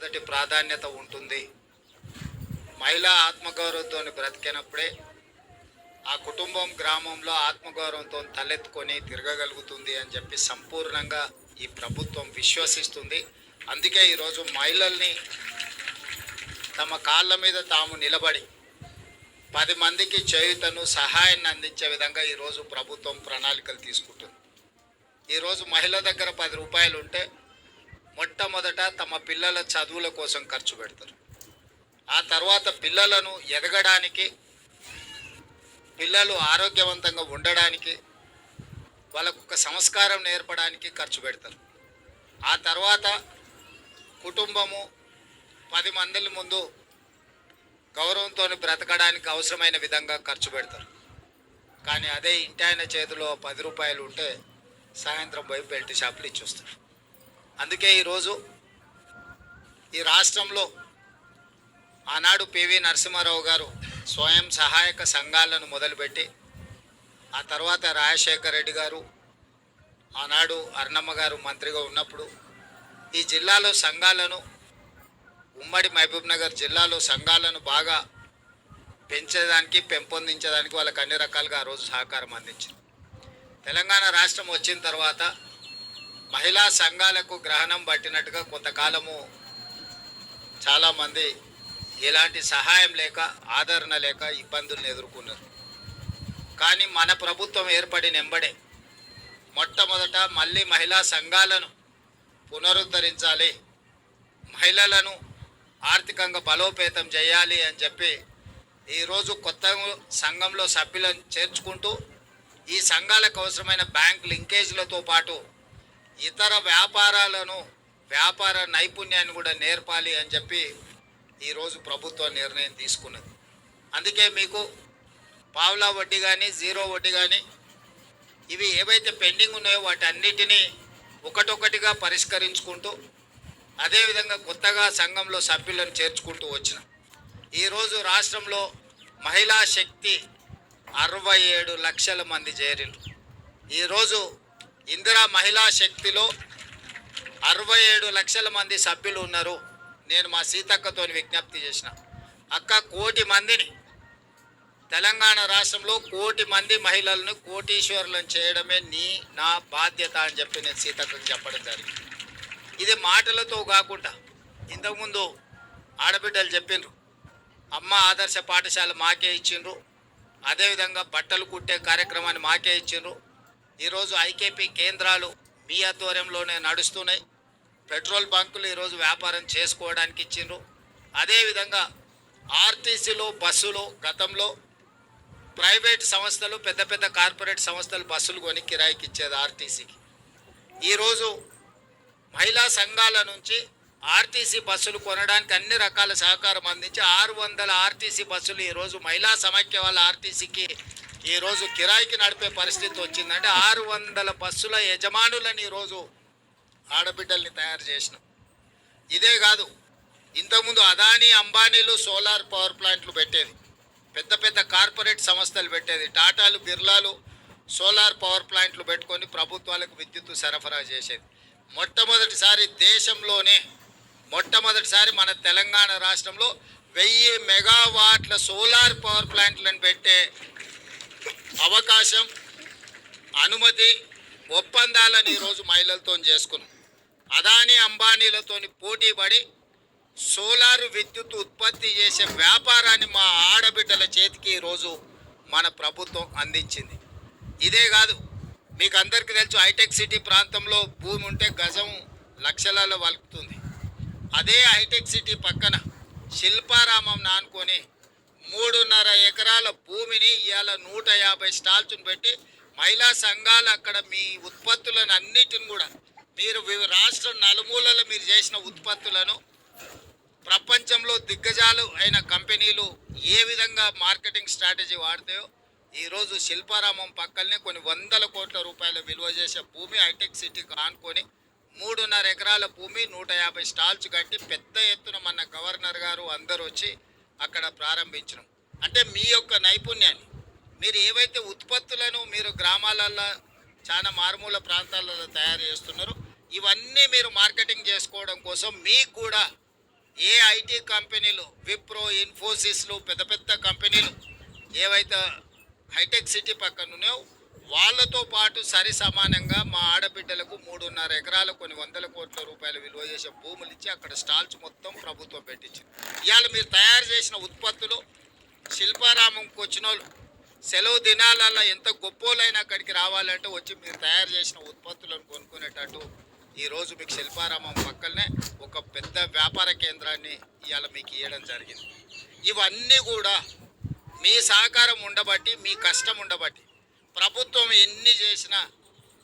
మొదటి ప్రాధాన్యత ఉంటుంది. మహిళా ఆత్మగౌరవంతో బ్రతికినప్పుడే ఆ కుటుంబం గ్రామంలో ఆత్మగౌరవంతో తలెత్తుకొని తిరగగలుగుతుంది అని చెప్పి సంపూర్ణంగా ఈ ప్రభుత్వం విశ్వసిస్తుంది. అందుకే ఈరోజు మహిళల్ని తమ కాళ్ళ మీద తాము నిలబడి పది మందికి చేయుతను సహాయాన్ని అందించే విధంగా ఈరోజు ప్రభుత్వం ప్రణాళికలు తీసుకుంటుంది. ఈరోజు మహిళ దగ్గర పది రూపాయలు ఉంటే మొట్టమొదట తమ పిల్లల చదువుల కోసం ఖర్చు పెడతారు. ఆ తర్వాత పిల్లలను ఎదగడానికి పిల్లలు ఆరోగ్యవంతంగా ఉండడానికి వాళ్ళకు ఒక సంస్కారం నేర్పడానికి ఖర్చు పెడతారు. ఆ తర్వాత కుటుంబము పది మందిల ముందు గౌరవంతో బ్రతకడానికి అవసరమైన విధంగా ఖర్చు పెడతారు. కానీ అదే ఇంటి ఆయన చేతిలో పది రూపాయలు ఉంటే సాయంత్రం పోయి బెల్ట్ షాపులు ఇచ్చొస్తారు అందుకే ఈరోజు ఈ రాష్ట్రంలో ఆనాడు పివి నరసింహారావు గారు స్వయం సహాయక సంఘాలను మొదలుపెట్టి ఆ తర్వాత రాజశేఖర రెడ్డి గారు ఆనాడు అర్ణమ్మ గారు మంత్రిగా ఉన్నప్పుడు ఈ జిల్లాలో సంఘాలను ఉమ్మడి మహబూబ్నగర్ జిల్లాలో సంఘాలను బాగా పెంచేదానికి పెంపొందించేదానికి వాళ్ళకి అన్ని రకాలుగా ఆ రోజు సహకారం అందించారు తెలంగాణ రాష్ట్రం వచ్చిన తర్వాత మహిళా సంఘాలకు గ్రహణం పట్టినట్టుగా కొంతకాలము చాలామంది ఎలాంటి సహాయం లేక ఆదరణ లేక ఇబ్బందులను ఎదుర్కొన్నారు. కానీ మన ప్రభుత్వం ఏర్పడిన ఎంబడే మొట్టమొదట మళ్ళీ మహిళా సంఘాలను పునరుద్ధరించాలి మహిళలను ఆర్థికంగా బలోపేతం చేయాలి అని చెప్పి ఈరోజు కొత్త సంఘంలో సభ్యులను చేర్చుకుంటూ ఈ సంఘాలకు అవసరమైన బ్యాంక్ లింకేజ్లతో పాటు ఇతర వ్యాపారాలను వ్యాపార నైపుణ్యాన్ని కూడా నేర్పాలి అని చెప్పి ఈరోజు ప్రభుత్వం నిర్ణయం తీసుకున్నది. అందుకే మీకు పావులా వడ్డీ కానీ జీరో వడ్డీ కానీ ఇవి ఏవైతే పెండింగ్ ఉన్నాయో వాటి అన్నిటినీ ఒకటొకటిగా పరిష్కరించుకుంటూ అదేవిధంగా కొత్తగా సంఘంలో సభ్యులను చేర్చుకుంటూ వచ్చిన. ఈరోజు రాష్ట్రంలో మహిళా శక్తి అరవై ఏడు లక్షల మంది చేరిండ్రు. ఈరోజు ఇందిరా మహిళా శక్తిలో అరవై ఏడు లక్షల మంది సభ్యులు ఉన్నారు. నేను మా సీతక్కతో విజ్ఞప్తి చేసిన. అక్క కోటి మందిని తెలంగాణ రాష్ట్రంలో కోటి మంది మహిళలను కోటీశ్వరులను చేయడమే నీ నా బాధ్యత అని చెప్పి నేను సీతక్కకు చెప్పడం జరిగింది. ఇది మాటలతో కాకుండా ఇంతకుముందు ఆడబిడ్డలు చెప్పిండ్రు. అమ్మ ఆదర్శ పాఠశాల మాకే ఇచ్చిండ్రు. అదేవిధంగా బట్టలు కుట్టే కార్యక్రమాన్ని మాకే ఇచ్చిండ్రు. ఈరోజు ఐకేపీ కేంద్రాలు మీ ఆధ్వర్యంలోనే నడుస్తున్నాయి. పెట్రోల్ బంకులు ఈరోజు వ్యాపారం చేసుకోవడానికి ఇచ్చిండ్రు. అదేవిధంగా ఆర్టీసీలో బస్సులు గతంలో ప్రైవేట్ సంస్థలు పెద్ద పెద్ద కార్పొరేట్ సంస్థలు బస్సులు కొని కిరాయికి ఇచ్చేది ఆర్టీసీకి. ఈరోజు మహిళా సంఘాల నుంచి ఆర్టీసీ బస్సులు కొనడానికి అన్ని రకాల సహకారం అందించి ఆరు వందల ఆర్టీసీ బస్సులు ఈరోజు మహిళా సమైక్య వాళ్ళ ఆర్టీసీకి ఈరోజు కిరాయికి నడిపే పరిస్థితి వచ్చిందంటే ఆరు వందల బస్సుల యజమానులను ఈరోజు ఆడబిడ్డల్ని తయారు చేసినాం. ఇదే కాదు ఇంతకుముందు అదానీ అంబానీలు సోలార్ పవర్ ప్లాంట్లు పెట్టేది పెద్ద పెద్ద కార్పొరేట్ సంస్థలు పెట్టేది టాటాలు బిర్లాలు సోలార్ పవర్ ప్లాంట్లు పెట్టుకొని ప్రభుత్వాలకు విద్యుత్తు సరఫరా చేసేది. మొట్టమొదటిసారి దేశంలోనే మొట్టమొదటిసారి మన తెలంగాణ రాష్ట్రంలో వెయ్యి మెగావాట్ల సోలార్ పవర్ ప్లాంట్లను పెట్టే అవకాశం అనుమతి ఒప్పందాలను ఈరోజు మహిళలతో చేసుకున్నాం. అదానీ అంబానీలతో పోటీ పడి సోలార్ విద్యుత్ ఉత్పత్తి చేసే వ్యాపారాన్ని మా ఆడబిడ్డల చేతికి ఈరోజు మన ప్రభుత్వం అందించింది. ఇదే కాదు మీకు అందరికీ తెలుసు హైటెక్ సిటీ ప్రాంతంలో భూమి ఉంటే గజం లక్షలలో వలుపుతుంది అదే హైటెక్ సిటీ పక్కన శిల్పారామం నానుకొని మూడున్నర ఎకరాల భూమిని ఇవాళ నూట యాభై స్టాల్స్ను పెట్టి మహిళా సంఘాలు అక్కడ మీ ఉత్పత్తులను అన్నిటిని కూడా మీరు రాష్ట్రం రాష్ట్ర నలుమూలల మీరు చేసిన ఉత్పత్తులను ప్రపంచంలో దిగ్గజాలు అయిన కంపెనీలు ఏ విధంగా మార్కెటింగ్ స్ట్రాటజీ వాడతాయో ఈరోజు శిల్పారామం పక్కనే కొన్ని వందల కోట్ల రూపాయల విలువ చేసే భూమి హైటెక్ సిటీకి ఆనుకొని మూడున్నర ఎకరాల భూమి నూట యాభై స్టాల్స్ కట్టి పెద్ద ఎత్తున మన గవర్నర్ గారు అందరూ వచ్చి అక్కడ ప్రారంభించడం. అంటే మీ యొక్క నైపుణ్యాన్ని. మీరు ఏవైతే ఉత్పత్తులను మీరు గ్రామాలలో చాలా మారుమూల ప్రాంతాలలో తయారు చేస్తున్నారు ఇవన్నీ మీరు మార్కెటింగ్ చేసుకోవడం కోసం మీకు కూడా ఏ ఐటీ కంపెనీలు విప్రో ఇన్ఫోసిస్లు పెద్ద పెద్ద కంపెనీలు ఏవైతే హైటెక్ సిటీ పక్కన ఉన్నాయో వాళ్ళతో పాటు సరి సమానంగా మా ఆడబిడ్డలకు మూడున్నర ఎకరాలు కొన్ని వందల కోట్ల రూపాయలు విలువ చేసే భూములు ఇచ్చి అక్కడ స్టాల్స్ మొత్తం ప్రభుత్వం పెట్టించింది. ఇవాళ మీరు తయారు చేసిన ఉత్పత్తులు శిల్పారామంకి వచ్చిన వాళ్ళు సెలవు దినాలలో ఎంత గొప్పోలైనా అక్కడికి రావాలంటే వచ్చి మీరు తయారు చేసిన ఉత్పత్తులను కొనుక్కునేటట్టు ఈరోజు మీకు శిల్పారామం పక్కనే ఒక పెద్ద వ్యాపార కేంద్రాన్ని ఇవాళ మీకు ఇవ్వడం జరిగింది. ఇవన్నీ కూడా మీ సహకారం ఉండబట్టి మీ కష్టం ఉండబట్టి ప్రభుత్వం ఎన్ని చేసినా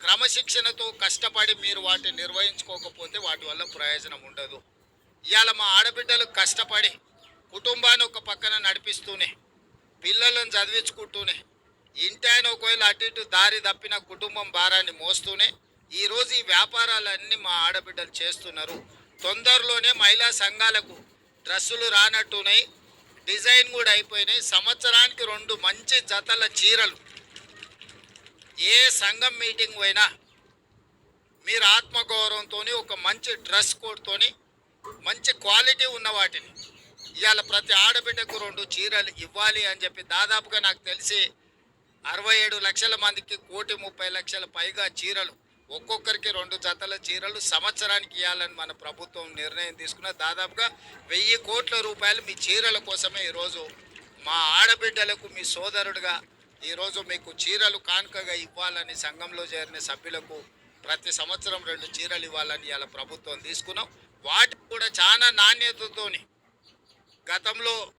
క్రమశిక్షణతో కష్టపడి మీరు వాటిని నిర్వహించుకోకపోతే వాటి వల్ల ప్రయోజనం ఉండదు. ఇవాళ మా ఆడబిడ్డలు కష్టపడి కుటుంబాన్ని ఒక పక్కన నడిపిస్తూనే పిల్లలను చదివించుకుంటూనే ఇంటి ఆయన ఒకవేళ అటు ఇటు దారి తప్పిన కుటుంబం భారాన్ని మోస్తూనే ఈరోజు ఈ వ్యాపారాలన్నీ మా ఆడబిడ్డలు చేస్తున్నారు. తొందరలోనే మహిళా సంఘాలకు డ్రెస్సులు రానట్టున్నాయి. డిజైన్ కూడా అయిపోయినాయి. సంవత్సరానికి రెండు మంచి జతల చీరలు ఏ సంఘం మీటింగ్ పోయినా మీరు ఆత్మగౌరవంతో ఒక మంచి డ్రెస్ కోడ్తోని మంచి క్వాలిటీ ఉన్న వాటిని ఇవాళ ప్రతి ఆడబిడ్డకు రెండు చీరలు ఇవ్వాలి అని చెప్పి దాదాపుగా నాకు తెలిసి అరవై ఏడు లక్షల మందికి కోటి ముప్పై లక్షల పైగా చీరలు ఒక్కొక్కరికి రెండు జతల చీరలు సంవత్సరానికి ఇవ్వాలని మన ప్రభుత్వం నిర్ణయం తీసుకున్న దాదాపుగా వెయ్యి కోట్ల రూపాయలు మీ చీరల కోసమే ఈరోజు మా ఆడబిడ్డలకు మీ సోదరుడుగా ఈరోజు మీకు చీరలు కానుకగా ఇవ్వాలని సంఘంలో చేరిన సభ్యులకు ప్రతి సంవత్సరం రెండు చీరలు ఇవ్వాలని ఇలా ప్రభుత్వం తీసుకున్నాం. వాటికి కూడా చాలా నాణ్యతతోని గతంలో